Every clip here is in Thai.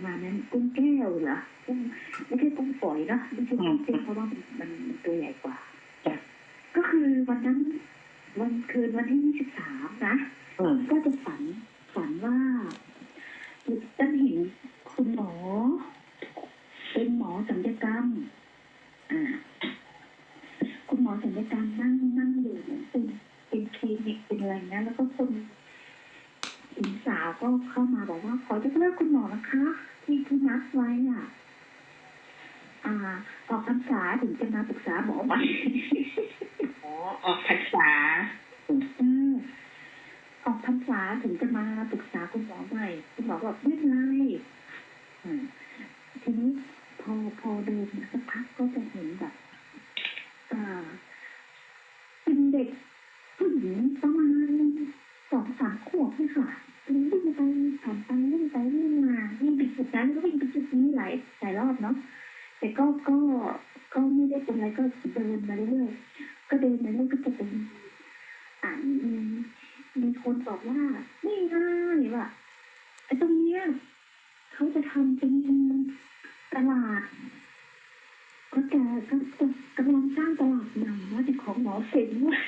ประมาณนั้นกุ้งแก้วเหรอกุ้งไม่ใช่กุ้งฝอยเนอะไม่ใช่กุ้งเต้นเพราะว่ามันมันมันตัวใหญ่กว่าจ้ะก็คือวันนั้น วันคืนวันที่ยี่สิบสามนะอืมก็จะฝันฝันว่าตั้งเห็นคุณหมอ เป็นหมอศัลยกรรม อ่า คุณหมอศัลยกรรมนั่งนั่งอยู่เหมือนเป็นเป็นคลินิกเป็นอะไรนะแล้วก็คนห ญิงสาวก็เข้ามาบอกว่า ขอยกเลิกคุณหมอนะคะที่ที่นัดไว้อะ อ่า ออกพรรษาถึงจะมาปรึกษาหมอใหม่อ๋อออกพรรษาอืมออกพรรษาถึงจะมาปรึกษาคุณหมอใหม่คุณหมอบอกไม่เป็นไรอืมทีนี้พอพอเดินมาสักพักก็จะเห็นแบบอ่าเป็นเด็กผู้หญิงประมาณสองสามขวบนี่ค่ะวิ่งไปผ่านไปวิ่งไปวิ่งมาวิ่งไป จุดนั้นก็วิ่งไปจุดนี้หลายหลายรอบเนาะแต่ก็ก็ก็ไม่ได้เป็นอะไรก็เดินมาเรื่อยๆก็เดินมาเรื่อยๆก็จะเป็นอ่ามีมีคนบอกว่านี่ง่ายว่ะไอ้ตรงเนี้ยเขาจะทำเป็นตลาดก็จะก็จะกำลังสร้างตลาดใหม่ว่าเป็นของหมอเสงไว้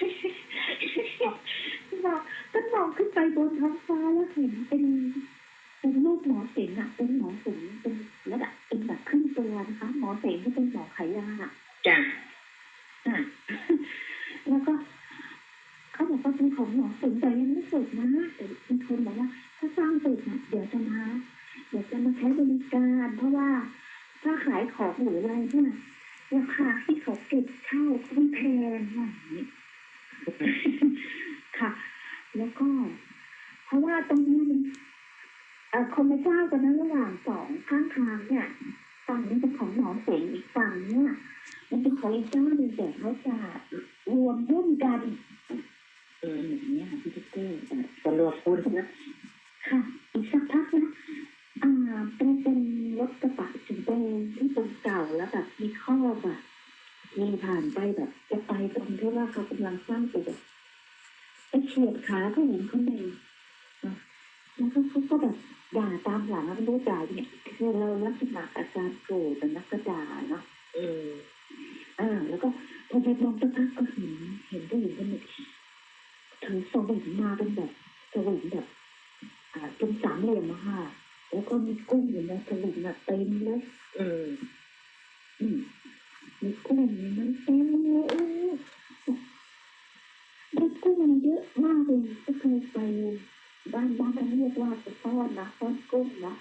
บอกก็มองขึ้นไปบนท้องฟ้าแล้วเห็นเป็น เป็นรูปหมอเสงอะเป็นหมอเสงเป็นระดับเป็นแบบครึ่งตัวนะคะ หมอเสงก็เป็นหมอขายยาอะจ้ะอะแล้วก็เขาบอกว่าเป็นของหมอเสงแต่ยังไม่เสร็จนะแต่มีคนบอกว่า ถ้าสร้างเสร็จนะเดี๋ยวจะมาเดี๋ยวจะมาใช้บริการ เพราะว่าถ้าขายของหรืออะไรเนี่ยราคาที่เขาเก็บเช่าก็ไม่แพงอย่างนี้ค่ะ แล้วก็ เพราะว่าตรงนี้มัน เอ่อคนไม่ทราบกันนะระหว่างสองข้างทางเนี่ยฝั่งนี้เป็นของหมอเสงอีกฝั่งเนี่ยมันเป็นของอีกเจ้าหนึ่งแต่เขาจะรวมหุ้นกัน เอออย่างเงี้ยค่ะพี่ตุ๊กเก้แต่จะรวมคุณนะค่ะ อีกสักพักนะอ่าเป็นเป็นรถกระบะสีแดงที่เป็นเก่าแล้วแบบมีครอบอะมีผ่านไปแบบจะไปตรงที่ว่าเขากำลังสร้างตึกอะไปเฉียดขาผู้หญิงคนหนึ่งอะแล้วก็เขาก็แบบ ด่าตามหลังไม่รู้ด่าเนี่ยคือเราลักษณะอาการโกรธแต่นักก็ด่าเนาะอืมอ่า แล้วก็พอไปมองสักพักก็เห็นเห็นผู้หญิงคนหนึ่งถือสวิงมาเป็นแบบสวิงแบบอ่าเป็นสามเหลี่ยมอะค่ะแล้วก็มีกุ้งอยู่ในสวิงอะเต็มเลยอืมอืมมีกุ้งอยู่ในนั้นเต็มเลยเออได้กุ้งมาเยอะมากเลยก็เคยไป บ้านบ้านเขาเรียกว่าไปซ่อนนะซ่อนกุ้งนะ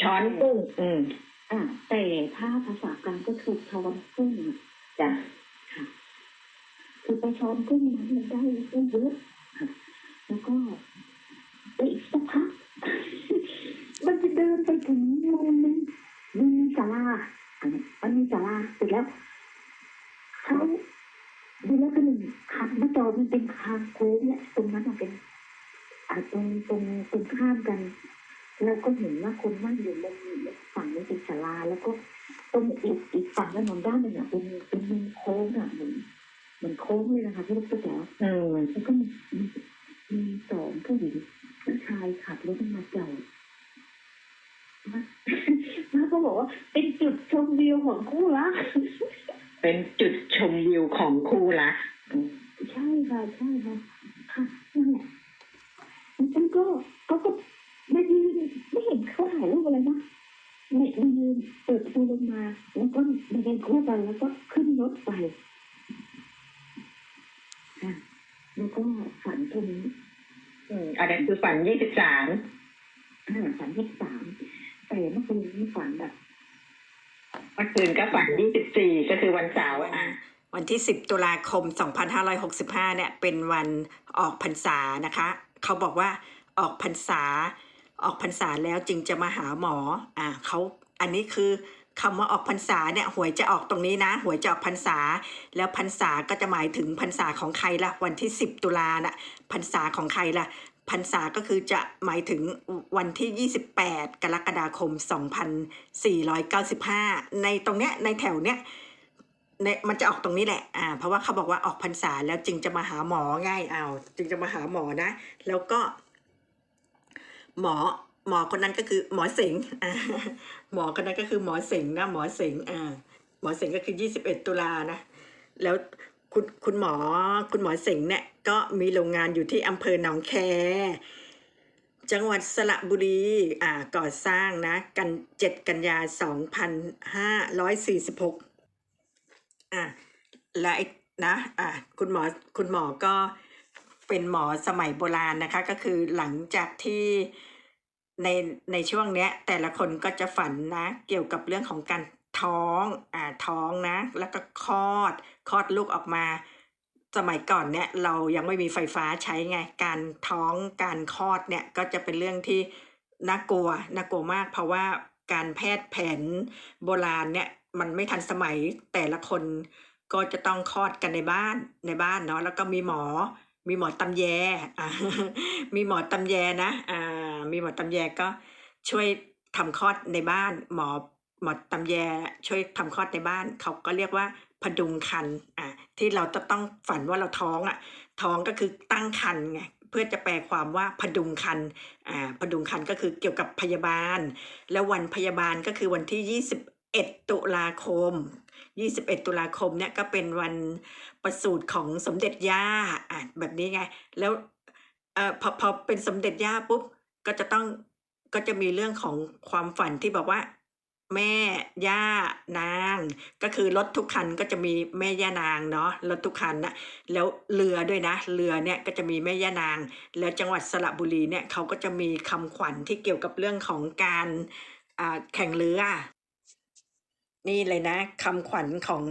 ช้อนกุ้งอืมอ่าแต่ถ้าภาษากลางก็คือช้อนกุ้งอะจ้ะค่ะคือไปช้อนกุ้งนั้นมันได้กุ้งเยอะค่ะแล้วก็ไปอีกสักพักมันจะเดินไปถึงมุมนึงมีศาลาอันนี้มันมีศาลาเสร็จแล้วเขาดูแล้วก็หนึ่งขับมาจอดมันเป็นทางโค้งเนี่ยตรงนั้นมันเป็นอ่า ตรงตรงตรงข้ามกันแล้วก็เห็นว่าคนนั่งอยู่มุมฝั่งนี้เป็นศาลาแล้วก็ตรงอีกอีกฝั่งถนนด้านหนึ่งอะเป็นเป็นมุมโค้งอะเหมือนเหมือนโค้งเลยนะคะที่ลูกแจ๋วอืมแล้วก็มีมีสองผู้หญิงผู้ชายขับรถมาจอดมาแล้วก็บอกว่าเป็นจุดชมวิวของคู่รักเป็นจุดชมวิวของคู่รักใช่ค่ะใช่ค่ะค่ะนั่นแหละ มันก็ก็ก็ไม่ยืนไม่เห็นเขาถ่ายรูปอะไรนะไม่ไม่ยืนเปิดประตูลงมาแล้วก็ไม่ได้คู่กันแล้วก็ขึ้นรถไปค่ะแล้วก็ฝันตรงนี้อืมอันนั้นคือฝันยี่สิบสามอ่าฝันที่สามแต่เมื่อคืนนี้ฝันแบบเมื่อคืนก็ฝันยี่สิบสี่ก็คือวันเสาร์อะ วันที่ 10 ตุลาคม 2565 เนี่ย เป็นวันออกพรรษานะคะ เขาบอกว่าออกพรรษา ออกพรรษาแล้วจึงจะมาหาหมออ่าเขาอันนี้คือคำว่าออกพรรษาเนี่ยหวยจะออกตรงนี้นะ หวยจะออกพรรษา แล้วพรรษาก็จะหมายถึงพรรษาของใครล่ะวันที่ 10 ตุลาน่ะพรรษาของใครล่ะพรรษาก็คือจะหมายถึงวันที่ 28 กรกฎาคม 2495 ในตรงเนี้ยในแถวเนี้ย เนี่ยมันจะออกตรงนี้แหละ อ่า เพราะว่าเขาบอกว่าออกพรรษาแล้วจึงจะมาหาหมอง่ายเอาวจึงจะมาหาหมอนะ แล้วก็ หมอหมอคนนั้นก็คือหมอเสง่หมอคนนั้นก็คือหมอเสงนะหมอเสงอ่าหมอเสงก็คือยี่สิบเอ็ดตุลานะ แล้วคุณคุณหมอคุณหมอเสงเนี่ย ก็มีโรงงานอยู่ที่อำเภอหนองแค จังหวัดสระบุรี อ่าก่อสร้างนะ กันเจ็ดกันยาสองพันห้าร้อยสี่สิบหก อ่าและไอ้นะอ่าคุณหมอคุณหมอก็เป็นหมอสมัยโบราณนะคะ ก็คือหลังจากที่ในในช่วงเนี้ย แต่ละคนก็จะฝันนะ เกี่ยวกับเรื่องของการท้องอ่าท้องนะ แล้วก็คลอดคลอดลูกออกมา สมัยก่อนเนี่ยเรายังไม่มีไฟฟ้าใช้ไง การท้องการคลอดเนี่ยก็จะเป็นเรื่องที่น่ากลัวน่ากลัวมาก เพราะว่าการแพทย์แผนโบราณเนี่ย มันไม่ทันสมัยแต่ละคนก็จะต้องคลอดกันในบ้านในบ้านเนาะแล้วก็มีหมอ มีหมอตำแยมีหมอตำแยนะอ่ามีหมอตำแยก็ช่วยทำคลอดในบ้าน หมอหมอตำแยช่วยทำคลอดในบ้าน เขาก็เรียกว่าพดุงคันอ่าที่เราจะต้องฝันว่าเราท้องอะท้องก็คือตั้งคันไงเพื่อจะแปลความว่าพดุงคันอ่าพดุงคันก็คือเกี่ยวกับพยาบาล แล้ววันพยาบาลก็คือวันที่ 21 ตุลาคม 21 ตุลาคมเนี่ยก็เป็นวันประสูติของสมเด็จย่าอะแบบนี้ไง แล้วเอ่อพอพอเป็นสมเด็จย่าปุ๊บก็จะต้องก็จะมีเรื่องของความฝันที่บอกว่า แม่ย่านาง ก็คือรถทุกคันก็จะมีแม่ย่านางเนาะรถทุกคันนะแล้วเรือด้วยนะ เรือเนี่ยก็จะมีแม่ย่านาง แล้วจังหวัดสระบุรีเนี่ยเขาก็จะมีคำขวัญที่เกี่ยวกับเรื่องของการแข่งเรือ นี่เลยนะคำขวัญของ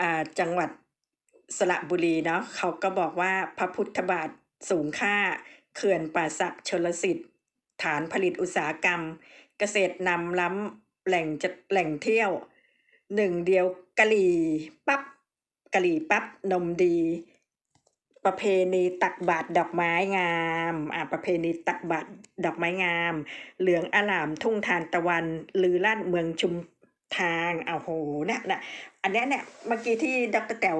อาจังหวัดสระบุรีเนาะเขาก็บอกว่าพระพุทธบาทสูงค่าเขื่อนป่าสักชลสิทธิ์ ฐานผลิตอุตสาหกรรม เกษตรนำล้ำแหล่งจะแหล่งเที่ยว หนึ่งเดียวกะหรี่ปั๊บกะหรี่ปั๊บนมดี ประเพณีตักบาตรดอกไม้งามอ่าประเพณีตักบาตรดอกไม้งาม เหลืองอลามทุ่งทานตะวันลือลั่นเมืองชุม ทางอ้าโหเนี่ยนะอันนี้เนี่ยเมื่อกี้ที่ดรแต๋ว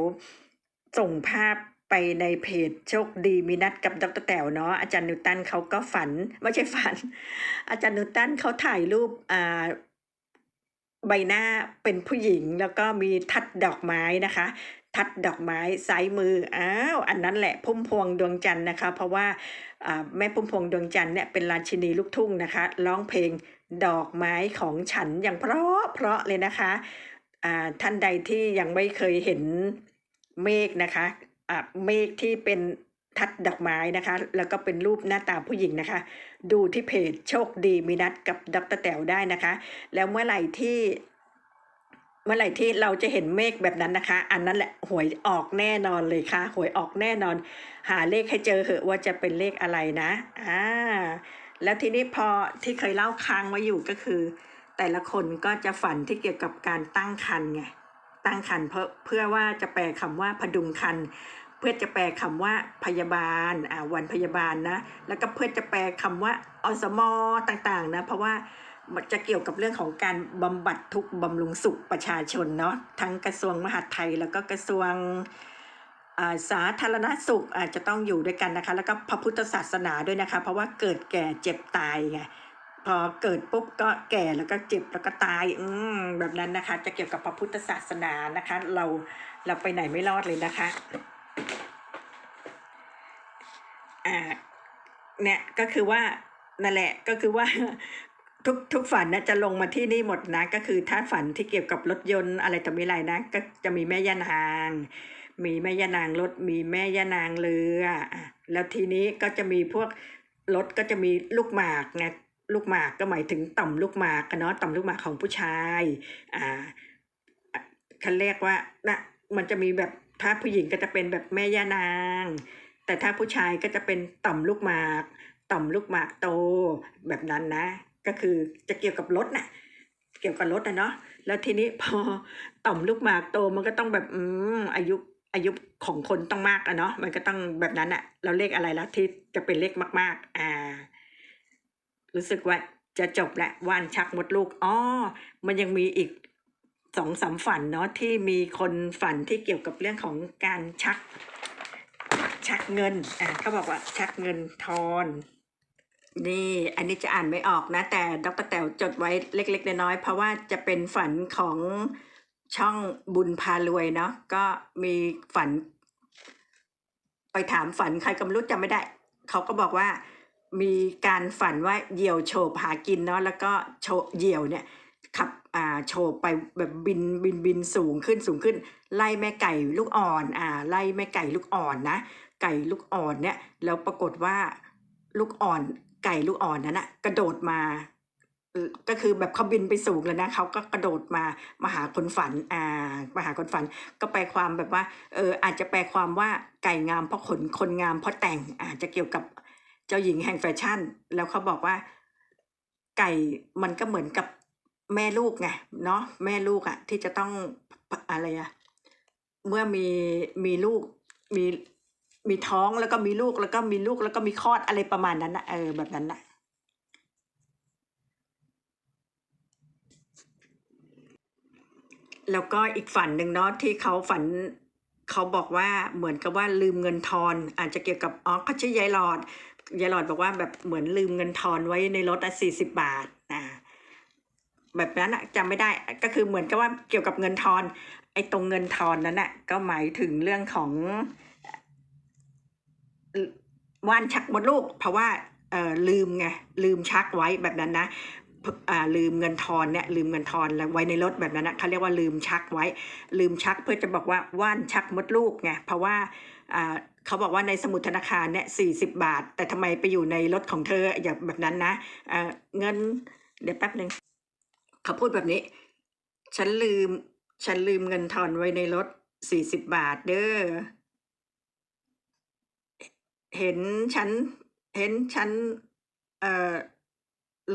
ส่งภาพไปในเพจโชคดีมีนัดกับดรแต๋วเนาะอาจารย์นิวตันเขาก็ฝันไม่ใช่ฝัน อาจารย์นิวตันเขาถ่ายรูปอ่าใบหน้าเป็นผู้หญิงแล้วก็มีทัดดอกไม้นะคะ ทัดดอกไม้ซ้ายมืออ้าวอันนั้นแหละพุ่มพวงดวงจันทร์นะคะ เพราะว่าอ่าแม่พุ่มพวงดวงจันทร์เนี่ยเป็นราชินีลูกทุ่งนะคะร้องเพลง ดอกไม้ของฉันอย่างเพราะเพราะเลยนะคะอ่าท่านใดที่ยังไม่เคยเห็นเมฆนะคะอ่าเมฆที่เป็นทัดดอกไม้นะคะ แล้วก็เป็นรูปหน้าตาผู้หญิงนะคะ ดูที่เพจโชคดีมีนัดกับดรแต๋วได้นะคะ แล้วเมื่อไหร่ที่เมื่อไหร่ที่เราจะเห็นเมฆแบบนั้นนะคะ อันนั้นแหละหวยออกแน่นอนเลยค่ะ หวยออกแน่นอน หาเลขให้เจอเหอะว่าจะเป็นเลขอะไรนะ อ่า แล้วทีนี้พอที่เคยเล่าค้างไว้อยู่ก็คือ แต่ละคนก็จะฝันที่เกี่ยวกับการตั้งครรภ์ไงตั้งครรภ์เพื่อเพื่อว่าจะแปลคำว่าพดุงครรภ์เพื่อจะแปลคำว่าพยาบาลอ่าวันพยาบาลนะแล้วก็เพื่อจะแปลคำว่าอสมอต่างๆนะเพราะว่าจะเกี่ยวกับเรื่องของการบำบัดทุกข์บำรุงสุขประชาชนเนาะทั้งกระทรวงมหาดไทยแล้วก็กระทรวง สาธารณสุขอาจจะต้องอยู่ด้วยกันนะคะ แล้วก็พระพุทธศาสนาด้วยนะคะ เพราะว่าเกิดแก่เจ็บตายไงพอเกิดปุ๊บก็แก่แล้วก็เจ็บแล้วก็ตายอืมแบบนั้นนะคะ จะเกี่ยวกับพระพุทธศาสนานะคะ เราเราไปไหนไม่รอดเลยนะคะอ่าเนี่ยก็คือว่านั่นแหละก็คือว่าทุกทุกฝันนะจะลงมาที่นี่หมดนะ ก็คือถ้าฝันที่เกี่ยวกับรถยนต์อะไรต่อมีอะไรนะ ก็จะมีแม่ย่านาง มีแม่ย่านางรถมีแม่ย่านางเรือแล้วทีนี้ก็จะมีพวกรถก็จะมีลูกหมากไงลูกหมากก็หมายถึงต่อมลูกหมากกันเนาะต่อมลูกหมากของผู้ชายอ่าอะเรียกว่านะมันจะมีแบบถ้าผู้หญิงก็จะเป็นแบบแม่ย่านาง แต่ถ้าผู้ชายก็จะเป็นต่อมลูกหมาก ต่อมลูกหมากโตแบบนั้นนะ ก็คือจะเกี่ยวกับรถน่ะเกี่ยวกับรถนะเนาะแล้วทีนี้พอต่อมลูกหมากโตมันก็ต้องแบบอืมอายุ อายุของคนต้องมากอะเนาะมันก็ต้องแบบนั้นอะเราเลขอะไรล้วที่จะเป็นเลขมากๆ อ่า รู้สึกว่าจะจบและว่านชักมดลูกอ๋อมันยังมีอีกสองสามฝันเนาะที่มีคนฝันที่เกี่ยวกับเรื่องของการชัก ชักเงินอ่าเขาบอกว่าชักเงินทอนนี่อันนี้จะอ่านไม่ออกนะ แต่ดรแต๋วจดไว้เล็ก ๆ น้อยๆเพราะว่าจะเป็นฝันของ ช่องบุญพารวยเนาะก็มีฝัน ไปถามฝันใครก็ไม่รู้จำไม่ได้ เขาก็บอกว่ามีการฝันว่าเหยี่ยวโฉบหากินเนาะแล้วก็โฉบเหยี่ยวเนี่ยขับอ่าโฉบไปแบบบินบินบินสูงขึ้นสูงขึ้น ไล่แม่ไก่ลูกอ่อนอ่าไล่แม่ไก่ลูกอ่อนนะ ไก่ลูกอ่อนเนี่ยแล้วปรากฏว่าลูกอ่อนไก่ลูกอ่อนนั้นนะกระโดดมา ก็คือแบบเขาบินไปสูงแล้วนะเขาก็กระโดดมามาหาคนฝันอ่ามาหาคนฝัน ก็แปลความแบบว่าเอออาจจะแปลความว่าไก่งามเพราะขนคนงามเพราะแต่งอาจจะเกี่ยวกับเจ้าหญิงแห่งแฟชั่น แล้วเขาบอกว่า ไก่มันก็เหมือนกับแม่ลูกไงเนาะแม่ลูกอะที่จะต้องอะไรอะเมื่อมีมีลูกมีมีท้องแล้วก็มีลูกแล้วก็มีลูกแล้วก็มีคลอดอะไรประมาณนั้นนะเออแบบนั้นนะ แล้วก็อีกฝันหนึ่งเนาะที่เขาฝันเขาบอกว่าเหมือนกับว่าลืมเงินทอนอาจจะเกี่ยวกับอ๋อเขาชื่อยายหลอดยายหลอดบอกว่าแบบเหมือนลืมเงินทอนไว้ในรถอะสี่สิบบาทอ่าแบบนั้นอะจำไม่ได้ก็คือเหมือนกับว่าเกี่ยวกับเงินทอนไอ้ตรงเงินทอนนั้นน่ะก็หมายถึงเรื่องของว่านชักมดลูกเพราะว่าเออลืมไงลืมชักไว้แบบนั้นนะ ลืมเงินทอนเนี่ยลืมเงินทอนไว้ในรถแบบนั้นนะเขาเรียกว่าลืมชักไว้ ลืมชักเพื่อจะบอกว่าว่านชักมดลูกไงเพราะว่าเขาบอกว่าในสมุดธนาคารเนี่ยสี่สิบาท แต่ทำไมไปอยู่ในรถของเธออย่างแบบนั้นนะเงินเดี๋ยวแป๊บหนึ่งเขาพูดแบบนี้ ฉันลืมฉันลืมเงินทอนไว้ในรถสี่สิบบาทเด้อเห็นฉันเห็นฉันเอ่อ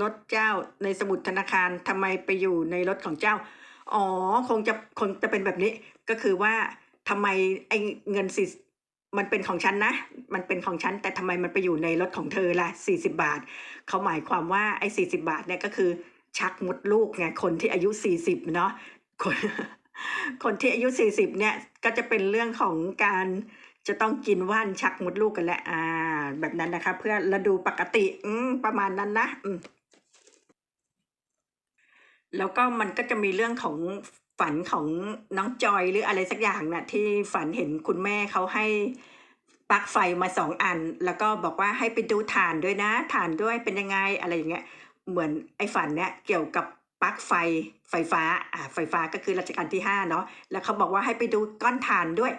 รถเจ้าในสมุดธนาคารทำไมไปอยู่ในรถของเจ้า อ๋อ คงจะคงจะเป็นแบบนี้ ก็คือว่าทำไมไอ้เงินสี่มันเป็นของฉันนะ มันเป็นของฉัน แต่ทำไมมันไปอยู่ในรถของเธอล่ะสี่สิบาท เขาหมายความว่าไอ้สี่สิบาทเนี่ยก็คือชักมดลูกไง คนที่อายุสี่สิบเนาะคนคนที่อายุสี่สิบเนี่ย ก็จะเป็นเรื่องของการจะต้องกินว่านชักมดลูกกันแหละ อ่า แบบนั้นนะคะ เพื่อระดูปกติ อืประมาณนั้นนะ อืม แล้วก็มันก็จะมีเรื่องของฝันของน้องจอยหรืออะไรสักอย่างน่ะที่ฝันเห็นคุณแม่เขาให้ปลั๊กไฟมาสองอัน แล้วก็บอกว่าให้ไปดูถ่านด้วยนะถ่านด้วยเป็นยังไงอะไรอย่างเงี้ยเหมือนไอ้ฝันเนี้ยเกี่ยวกับปลั๊กไฟไฟฟ้าอ่าไฟฟ้าก็คือรัชกาลที่ห้าเนาะแล้วเขาบอกว่าให้ไปดูก้อนถ่านด้วย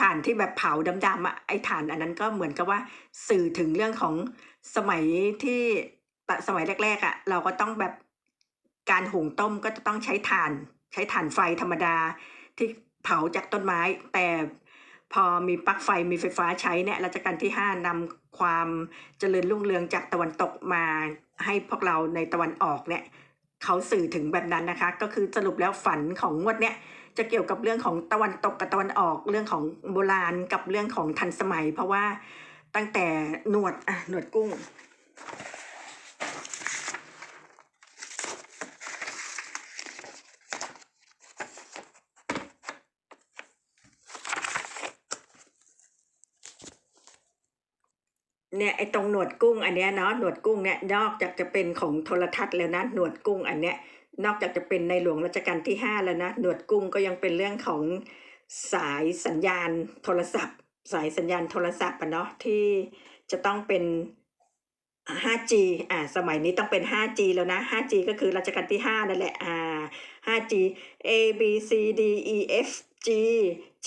ถ่านที่แบบเผาดำๆอะไอ้ถ่านอันนั้นก็เหมือนกับว่าสื่อถึงเรื่องของสมัยที่ตะสมัยแรกๆอะเราก็ต้องแบบ การหุงต้มก็จะต้องใช้ถ่าน ใช้ถ่านไฟธรรมดาที่เผาจากต้นไม้ แต่พอมีปลั๊กไฟมีไฟฟ้าใช้เนี่ยรัชกาลที่ห้านำความเจริญรุ่งเรืองจากตะวันตกมาให้พวกเราในตะวันออกเนี่ยเขาสื่อถึงแบบนั้นนะคะ ก็คือสรุปแล้วฝันของงวดเนี้ยจะเกี่ยวกับเรื่องของตะวันตกกับตะวันออกเรื่องของโบราณกับเรื่องของทันสมัย เพราะว่าตั้งแต่หนวดอะหนวดกุ้ง เนี่ยไอ้ตรงหนวดกุ้งอันเนี้ยเนาะหนวดกุ้งเนี่ยนอกจากจะเป็นของโทรทัศน์แล้วนะหนวดกุ้งอันเนี้ยนอกจากจะเป็นในหลวงรัชกาลที่ห้าแล้วนะหนวดกุ้งก็ยังเป็นเรื่องของสายสัญญาณโทรศัพท์ สายสัญญาณโทรศัพท์อะเนาะที่จะต้องเป็น 5G อ่าสมัยนี้ต้องเป็น 5G แล้วนะ 5G ก็คือรัชกาลที่ 5 นั่นแหละอ่า 5G A B C D E F G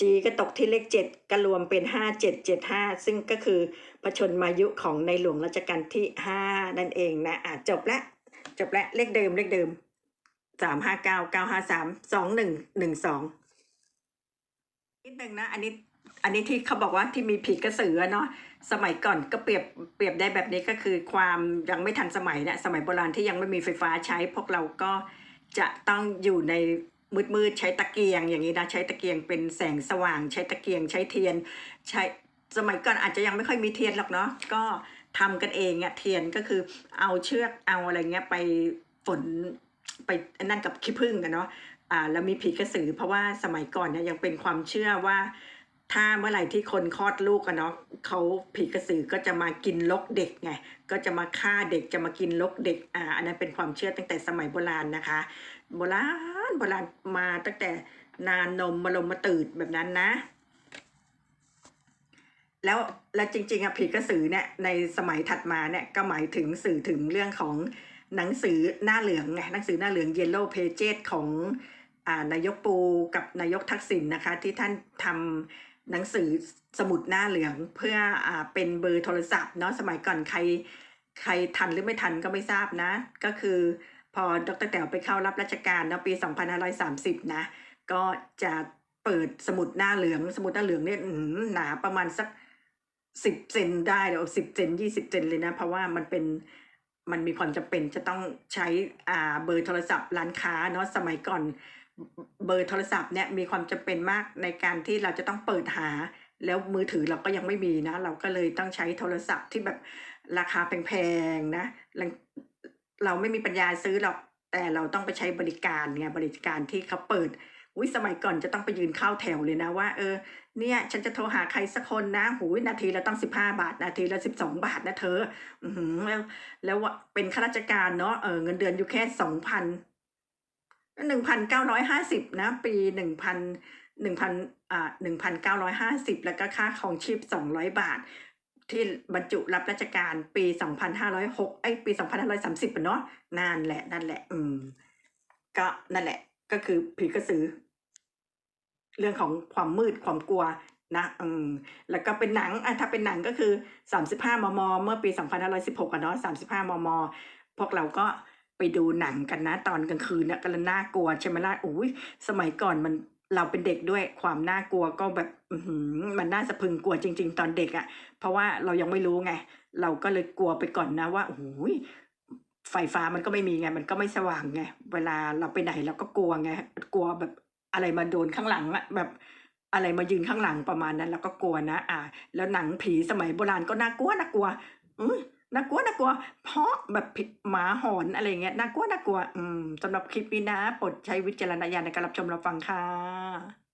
G ก็ตกที่เลข 7 ก็รวมเป็น 5775 ซึ่งก็คือพระชนมายุของในหลวงรัชกาลที่ 5 นั่นเองนะอ่าจบละจบละเลขเดิมเลขเดิม 359 953 2112 นิดนึงนะ อันนี้อันนี้ที่เขาบอกว่าที่มีผีกระสือเนาะสมัยก่อนก็เปรียบเปรียบได้แบบนี้ก็คือความยังไม่ทันสมัยนะสมัยโบราณที่ยังไม่มีไฟฟ้าใช้ พวกเราก็จะต้องอยู่ใน มืดๆใช้ตะเกียงอย่างนี้นะใช้ตะเกียงเป็นแสงสว่าง ใช้ตะเกียงใช้เทียนใช้สมัยก่อนอาจจะยังไม่ค่อยมีเทียนหรอกเนาะก็ทำกันเองอะเทียนก็คือเอาเชือกเอาอะไรเงี้ยไปฝนไปนั่นกับขี้ผึ้งกันเนาะอ่าแล้วมีผีกระสือเพราะว่าสมัยก่อนเนี่ยยังเป็นความเชื่อว่า ถ้าเมื่อไหร่ที่คนคลอดลูกอะเนาะเขาผีกระสือก็จะมากินลกเด็กไงก็จะมาฆ่าเด็กจะมากินลกเด็กอ่าอันนั้นเป็นความเชื่อตั้งแต่สมัยโบราณนะคะ โบราณ โบราณมาตั้งแต่นานนมมาลงมาตืดแบบนั้นนะ แล้วแล้วจริง ๆอะผีกระสือเนี่ยในสมัยถัดมาเนี่ยก็หมายถึงสื่อถึงเรื่องของหนังสือหน้าเหลืองไงหนังสือหน้าเหลือง Yellow Pages ของอ่านายกปูกับนายกทักษิณนะคะ ที่ท่านทำหนังสือสมุดหน้าเหลืองเพื่ออ่าเป็นเบอร์โทรศัพท์เนาะสมัยก่อนใครใครทันหรือไม่ทันก็ไม่ทราบนะ ก็คือ พอดรแต๋วไปเข้ารับราชการเนาะปี 2530 นะ ก็จะเปิดสมุดหน้าเหลือง สมุดหน้าเหลืองเนี่ยอื้อหือหนาประมาณสักสิบเซนได้เดี๋ยวสิบเซนยี่สิบเซนเลยนะ เพราะว่ามันเป็นมันมีความจำเป็นจะต้องใช้อ่าเบอร์โทรศัพท์ร้านค้าเนาะสมัยก่อนเบอร์โทรศัพท์เนี่ยมีความจำเป็นมากในการที่เราจะต้องเปิดหา แล้วมือถือเราก็ยังไม่มีนะ เราก็เลยต้องใช้โทรศัพท์ที่แบบราคาแพงๆนะ เราไม่มีปัญญาซื้อหรอกแต่เราต้องไปใช้บริการไงบริการที่เขาเปิดอุ้ยสมัยก่อนจะต้องไปยืนเข้าแถวเลยนะว่าเออเนี่ยฉันจะโทรหาใครสักคนนะหูยนาทีละต้องสิบห้าบาท นาทีละสิบสองบาทนะเธอ อืแล้วแล้วว่าเป็นข้าราชการเนาะเออเงินเดือนอยู่แค่สองพันหนึ่งพันเก้าร้อยห้าสิบนะ ปีหนึ่งพันหนึ่งพันอ่าหนึ่งพันเก้าร้อยห้าสิบแล้วก็ค่าของชีพสองร้อยบาท ที่บรรจุรับราชการปีสองพันห้าร้อยหกไอยปีสองพันห้าร้อยสามสิบเนาะนั่นแหละนั่นแหละ อืม ก็นั่นแหละ ก็คือผีกระสือ เรื่องของความมืดความกลัวนะอืมแล้วก็เป็นหนังอะถ้าเป็นหนังก็คือสามสิบห้ามม เมื่อปีสองพันห้าร้อยสิบหกอะเนาะสามสิบห้ามม พวกเราก็ไปดูหนังกันนะ ตอนกลางคืนเนี่ยก็น่ากลัวใช่ไหมล่ะอุ้ยสมัยก่อนมัน เราเป็นเด็กด้วยความน่ากลัวก็แบบมันน่าสะพึงกลัวจริง ๆ ตอนเด็กอะเพราะว่าเรายังไม่รู้ไง เราก็เลยกลัวไปก่อนนะว่าโอ้ยไฟฟ้ามันก็ไม่มีไง มันก็ไม่สว่างไง เวลาเราไปไหนเราก็กลัวไง กลัวแบบอะไรมาโดนข้างหลังอะแบบอะไรมายืนข้างหลังประมาณนั้นเราก็กลัวนะ อ่า แล้วหนังผีสมัยโบราณก็น่ากลัวน่ากลัวอือ น่ากลัวน่ากลัว เพราะแบบผิดหมาหอนอะไรเงี้ยน่ากลัวน่ากลัว อืมสำหรับคลิปนี้นะโปรดใช้วิจารณญาณในการรับชมรับฟังค่ะ